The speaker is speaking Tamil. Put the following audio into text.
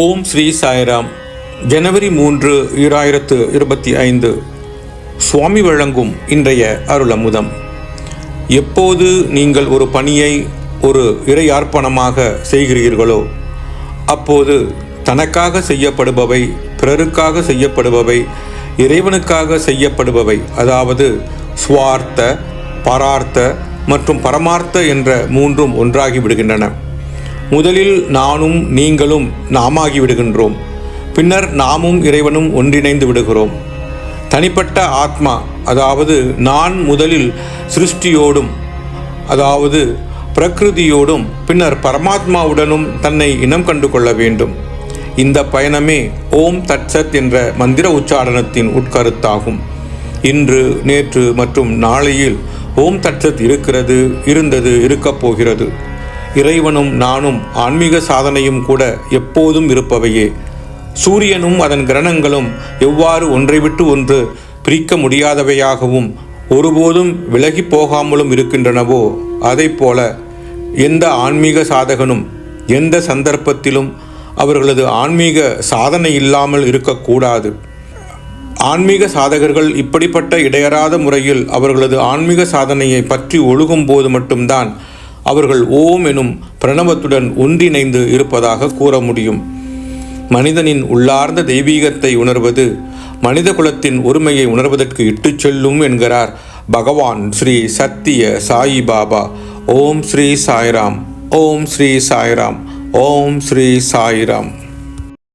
ஓம் ஸ்ரீ சாய்ராம். ஜனவரி மூன்று ஈராயிரத்து இருபத்தி ஐந்து. சுவாமி வழங்கும் இன்றைய அருளமுதம். எப்போது நீங்கள் ஒரு பணியை ஒரு இறையார்ப்பணமாக செய்கிறீர்களோ அப்போது தனக்காக செய்யப்படுபவை பிறருக்காக செய்யப்படுபவை இறைவனுக்காக செய்யப்படுபவை அதாவது சுவார்த்த பரார்த்த மற்றும் பரமார்த்த என்ற மூன்றும் ஒன்றாகி விடுகின்றன. முதலில் நானும் நீங்களும் நாமாகி விடுகின்றோம். பின்னர் நாமும் இறைவனும் ஒன்றிணைந்து விடுகிறோம். தனிப்பட்ட ஆத்மா அதாவது நான் முதலில் சிருஷ்டியோடும் அதாவது பிரகிருதியோடும் பின்னர் பரமாத்மாவுடனும் தன்னை இனம் கண்டு கொள்ள வேண்டும். இந்த பயணமே ஓம் தட்சத் என்ற மந்திர உச்சாரணத்தின் உட்கருத்தாகும். இன்று நேற்று மற்றும் நாளையில் ஓம் தட்சத் இருக்கிறது இருந்தது இருக்கப் போகிறது. இறைவனும் நானும் ஆன்மீக சாதனையும் கூட எப்போதும் இருப்பவையே. சூரியனும் அதன் கிரணங்களும் எவ்வாறு ஒன்றை விட்டு ஒன்று பிரிக்க முடியாதவையாகவும் ஒருபோதும் விலகி போகாமலும் இருக்கின்றனவோ போல எந்த ஆன்மீக சாதகனும் எந்த சந்தர்ப்பத்திலும் அவர்களது ஆன்மீக சாதனை இல்லாமல் இருக்கக்கூடாது. ஆன்மீக சாதகர்கள் இப்படிப்பட்ட இடையறாத முறையில் அவர்களது ஆன்மீக சாதனையை பற்றி ஒழுகும் போது மட்டும்தான் அவர்கள் ஓம் எனும் பிரணவத்துடன் ஒன்றிணைந்து இருப்பதாக கூற முடியும். மனிதனின் உள்ளார்ந்த தெய்வீகத்தை உணர்வது மனித குலத்தின் ஒருமையை உணர்வதற்கு இட்டுச் செல்லும் என்கிறார் பகவான் ஸ்ரீ சத்திய சாயி பாபா. ஓம் ஸ்ரீ சாய்ராம் ஓம் ஸ்ரீ சாய்ராம் ஓம் ஸ்ரீ சாய்ராம்.